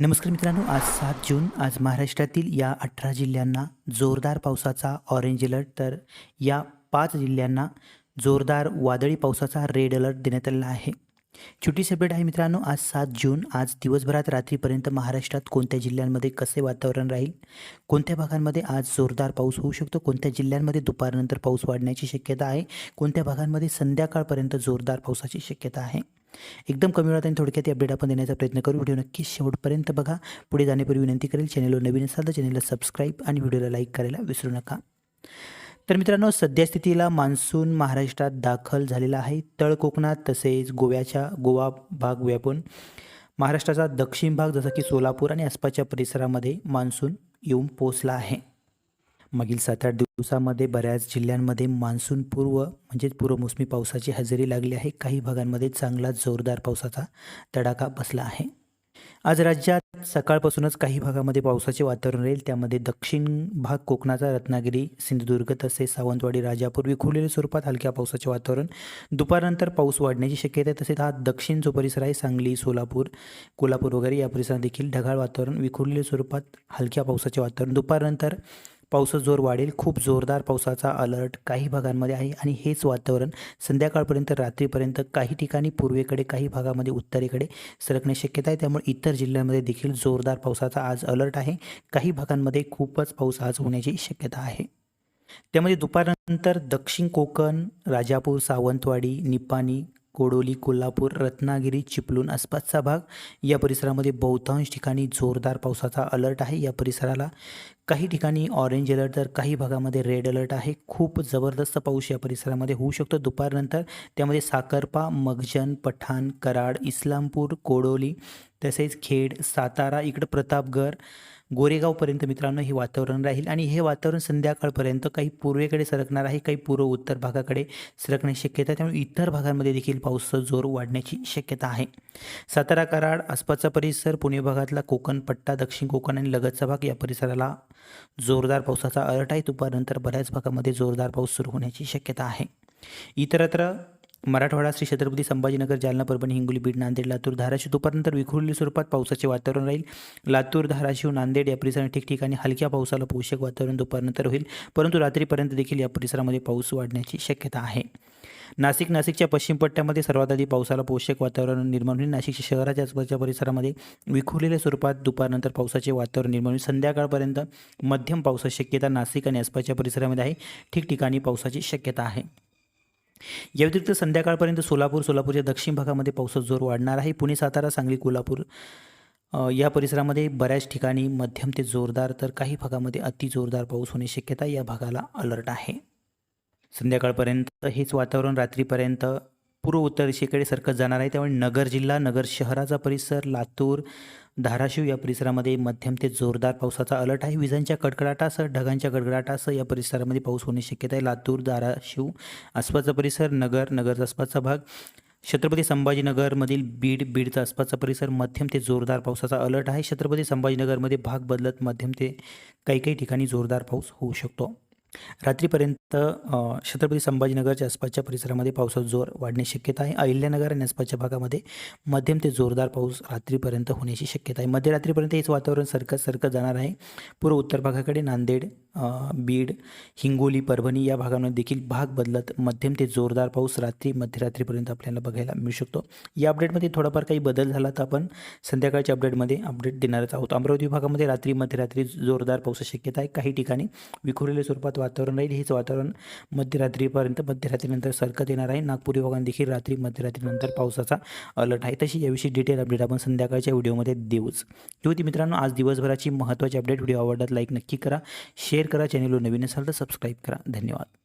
नमस्कार मित्रांनो आज सात जून आज महाराष्ट्रातील या अठरा जिल्ह्यांना जोरदार पावसाचा ऑरेंज अलर्ट तर या पाच जिल्ह्यांना जोरदार वादळी पावसाचा रेड अलर्ट देण्यात आलेला आहे. छोटी सेपरेट आहे मित्रांनो आज सात जून आज दिवसभरात रात्रीपर्यंत महाराष्ट्रात कोणत्या जिल्ह्यांमध्ये कसे वातावरण राहील? कोणत्या भागांमध्ये आज जोरदार पाऊस होऊ शकतो? कोणत्या जिल्ह्यांमध्ये दुपारनंतर पाऊस वाढण्याची शक्यता आहे? कोणत्या भागांमध्ये संध्याकाळपर्यंत जोरदार पावसाची शक्यता आहे? एकदम कमी वेळात आणि थोडक्यात अपडेट आपण देण्याचा प्रयत्न करू. व्हिडिओ नक्कीच शेवटपर्यंत बघा. पुढे जाण्यापूर्वी विनंती करेल चॅनलवर नवीन असाल तर चॅनलला सबस्क्राईब आणि व्हिडिओला लाईक करायला विसरू नका. तर मित्रांनो सद्यस्थितीला मान्सून महाराष्ट्रात दाखल झालेला आहे. तळ कोकणात तसेच गोव्याच्या गोवा भाग व्यापून महाराष्ट्राचा दक्षिण भाग जसा की सोलापूर आणि आसपासच्या परिसरामध्ये मान्सून येऊन पोचला आहे. मागील सात आठ दिवसामध्ये बऱ्याच जिल्ह्यांमध्ये मान्सून पूर्व म्हणजेच पूर्वमोसमी पावसाची हजेरी लागली आहे. काही भागांमध्ये चांगला जोरदार पावसाचा तडाखा बसला आहे. आज राज्यात सकाळपासूनच काही भागामध्ये पावसाचे वातावरण राहील. त्यामध्ये दक्षिण भाग कोकणाचा रत्नागिरी सिंधुदुर्ग तसेच सावंतवाडी राजापूर विखुरलेल्या स्वरूपात हलक्या पावसाचे वातावरण. दुपारनंतर पाऊस वाढण्याची शक्यता आहे. तसेच हा दक्षिण जो परिसर आहे सांगली सोलापूर कोल्हापूर वगैरे या परिसरात देखील ढगाळ वातावरण विखुरलेल्या स्वरूपात हलक्या पावसाचे वातावरण. दुपारनंतर पावसाचा जोर वाढेल. खूप जोरदार पावसाचा अलर्ट काही भागांमध्ये आहे आणि हेच वातावरण संध्याकाळपर्यंत रात्रीपर्यंत काही ठिकाणी पूर्वेकडे काही भागामध्ये उत्तरेकडे सरकण्याची शक्यता आहे. त्यामुळे इतर जिल्ह्यांमध्ये देखील जोरदार पावसाचा आज अलर्ट आहे. काही भागांमध्ये खूपच पाऊस आज होण्याची शक्यता आहे. त्यामध्ये दुपारनंतर दक्षिण कोकण राजापूर सावंतवाडी निपाणी कोडोली कोल्हापूर रत्नागिरी चिपलून आसपासचा भाग. या परिसरामध्ये बहुतांश ठिकाणी जोरदार पावसाचा अलर्ट आहे. या परिसराला काही ठिकाणी ऑरेंज अलर्ट तर काही भागामध्ये रेड अलर्ट आहे. खूप जबरदस्त पाऊस या परिसरामध्ये होऊ शकतो दुपारनंतर. त्यामध्ये साकरपा मगजन पठाण कराड इस्लामपूर कोडोली तसेच खेड सातारा इकडं प्रतापगड गोरेगावपर्यंत मित्रांनो हे वातावरण राहील आणि हे वातावरण संध्याकाळपर्यंत काही पूर्वेकडे सरकणार आहे काही पूर्व उत्तर भागाकडे सरकण्याची शक्यता आहे. त्यामुळे इतर भागांमध्ये देखील पाऊसचा जोर वाढण्याची शक्यता आहे. सातारा कराड आसपासचा परिसर पुणे भागातला कोकण पट्टा दक्षिण कोकण आणि लगतचा भाग या परिसराला जोरदार पावसाचा अलर्ट आहे. दुपारनंतर बऱ्याच भागामध्ये जोरदार पाऊस सुरू होण्याची शक्यता आहे. इतरत्र मराठवाडा श्री छत्रपती संभाजीनगर जालना परभणी हिंगोली बीड नांदेड लातूर धाराशिव दुपारनंतर विखुरलेल्या स्वरूपात पावसाचे वातावरण राहील. लातूर धाराशिव नांदेड या परिसरात ठिकठिकाणी हलक्या पावसाला पोषक वातावरण दुपारनंतर होईल परंतु रात्रीपर्यंत देखील या परिसरामध्ये पाऊस वाढण्याची शक्यता आहे. नाशिक नाशिकच्या पश्चिम पट्ट्यामध्ये सर्वात आधी पावसाला पोषक वातावरण निर्माण होईल. नाशिकच्या शहराच्या आसपासच्या परिसरामध्ये विखुरलेल्या स्वरूपात दुपारनंतर पावसाचे वातावरण निर्माण होईल. संध्याकाळपर्यंत मध्यम पावसाची शक्यता नाशिक आणि आसपासच्या परिसरामध्ये आहे. ठिकठिकाणी पावसाची शक्यता आहे. या व्यतिरिक्त संध्याकाळपर्यंत सोलापूर सोलापूरच्या दक्षिण भागामध्ये पावसाचा जोर वाढणार आहे. पुणे सातारा सांगली कोल्हापूर या परिसरामध्ये बऱ्याच ठिकाणी मध्यम ते जोरदार तर काही भागामध्ये अति जोरदार पाऊस होण्याची शक्यता या भागाला अलर्ट आहे. संध्याकाळपर्यंत हेच वातावरण रात्रीपर्यंत पूर्व उत्तर दिशेकडे सरकत जाणार आहे. त्यामुळे नगर जिल्हा नगर शहराचा परिसर लातूर धाराशिव या परिसरामध्ये मध्यम ते जोरदार पावसाचा अलर्ट आहे. विजांच्या कडकडाटासह ढगांच्या कडकडाटासह या परिसरामध्ये पाऊस होण्याची शक्यता आहे. लातूर धाराशिव आसपासचा परिसर नगर नगरचा आसपासचा भाग छत्रपती संभाजीनगरमधील बीड बीडचा आसपासचा परिसर मध्यम ते जोरदार पावसाचा अलर्ट आहे. छत्रपती संभाजीनगरमध्ये भाग बदलत मध्यम ते काही काही ठिकाणी जोरदार पाऊस होऊ शकतो. रात्रीपर्यंत छत्रपती संभाजीनगरच्या आसपासच्या परिसरामध्ये पावसाचा जोर वाढण्याची शक्यता आहे. अहिल्यानगर आणि आसपासच्या भागामध्ये मध्यम ते जोरदार पाऊस रात्रीपर्यंत होण्याची शक्यता आहे. मध्यरात्रीपर्यंत हेच वातावरण सरकत सरकत जाणार आहे. पूर्व उत्तर भागाकडे नांदेड बीड हिंगोली परभणी या भागांमध्ये देखील भाग बदलत मध्यम ते जोरदार पाऊस रात्री मध्यरात्रीपर्यंत आपल्याला बघायला मिळू शकतो. या अपडेटमध्ये थोडाफार काही बदल झाला तर आपण संध्याकाळच्या अपडेटमध्ये अपडेट देणारच आहोत. अमरावती भागामध्ये रात्री मध्यरात्री जोरदार पावसाची शक्यता आहे. काही ठिकाणी विखुरलेल्या स्वरूपात वातावरण राहील. हेच वातावरण मध्यरात्रीपर्यंत मध्यरात्रीनंतर सरकत येणार आहे. नागपूर विभागात देखील रात्री मध्यरात्रीनंतर पावसाचा अलर्ट आहे. तशी याविषयी डिटेल अपडेट आपण संध्याकाळच्या व्हिडिओमध्ये देऊच ही होती मित्रांनो आज दिवसभराची महत्त्वाची अपडेट व्हिडिओ आवडतात लाईक नक्की करा. शेअर करा. चॅनलवर नवीन असाल तर सबस्क्राईब करा. धन्यवाद.